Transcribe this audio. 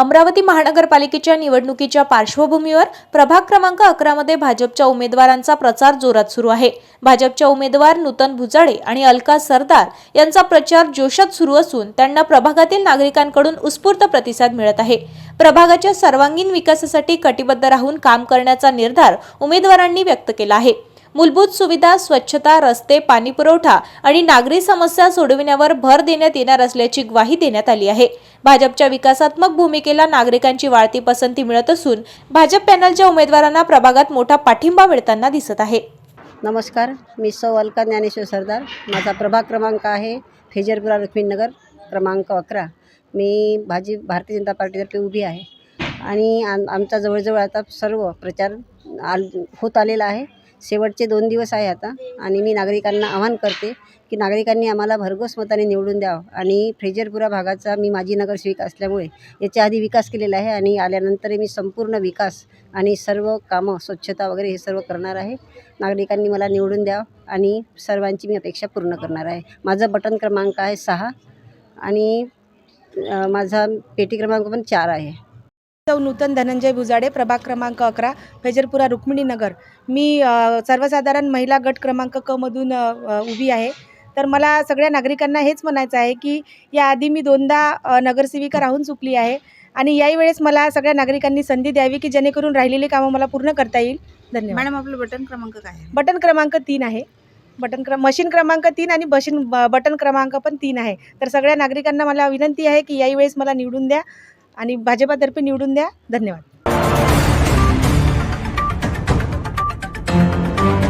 अमरावती महानगरपालिकेच्या निवडणुकीच्या पार्श्वभूमीवर प्रभाग क्रमांक अकरा मध्ये भाजपच्या उमेदवारांचा प्रचार जोरात सुरू आहे. भाजपच्या उमेदवार नूतन भुजाडे आणि अलका सरदार यांचा प्रचार जोशात सुरू असून त्यांना प्रभागातील नागरिकांकडून उत्स्फूर्त प्रतिसाद मिळत आहे. प्रभागाच्या सर्वांगीण विकासासाठी कटिबद्ध राहून काम करण्याचा निर्धार उमेदवारांनी व्यक्त केला आहे. मूलभूत सुविधा स्वच्छता रस्ते पाणीपुरवठा आणि नागरी समस्या सोडविण्यावर भर देण्यात येणार असल्याची ग्वाही देण्यात आली आहे. भाजपच्या विकासात्मक भूमिकेला नागरिकांची वाढती पसंती मिळत असून भाजप पॅनलच्या उमेदवारांना प्रभागात मोठा पाठिंबा मिळताना दिसत आहे. नमस्कार मी सौ अलका ज्ञानेश्वर सरदार. माझा प्रभाग क्रमांक आहे फेजरपुरा लक्ष्मीनगर क्रमांक अकरा. मी भाजी भारतीय जनता पार्टीतर्फे उभी आहे आणि आम आमचा जवळजवळ आता सर्व प्रचार आल होत आलेला आहे. शेवटचे दोन दिवस आहे आता. आणि मी नागरिकांना आवाहन करते की नागरिकांनी आम्हाला भरघोस मताने निवडून द्यावं. आणि फ्रेजरपुरा भागाचा मी माजी नगरसेविका असल्यामुळे याच्या आधी विकास केलेला आहे आणि आल्यानंतर मी संपूर्ण विकास आणि सर्व कामं स्वच्छता वगैरे हे सर्व करणार आहे. नागरिकांनी मला निवडून द्यावं आणि सर्वांची मी अपेक्षा पूर्ण करणार आहे. माझं बटन क्रमांक आहे सहा आणि माझा पेटी क्रमांक पण चार आहे. सौ नूतन धनंजय भुजाडे प्रभाग क्रमांक अकरा फैजरपुरा रुक्मिणी नगर. मी सर्वसाधारण महिला गट क्रमांक क मधून उभी आहे. तर मला सगळ्या नागरिकांना हेच म्हणायचं आहे की याआधी मी दोनदा नगरसेविका राहून चुकली आहे आणि याही वेळेस मला सगळ्या नागरिकांनी संधी द्यावी की जेणेकरून राहिलेली कामं मला पूर्ण करता येईल. धन्यवाद. मॅडम आपलं बटन क्रमांक काय आहे? बटन क्रमांक तीन आहे. बटन क्र मशीन क्रमांक तीन आणि बशीन बटन क्रमांक पण तीन आहे. तर सगळ्या नागरिकांना मला विनंती आहे की याही वेळेस मला निवडून द्या. आणि भाजपातर्फे निवडून द्या. धन्यवाद.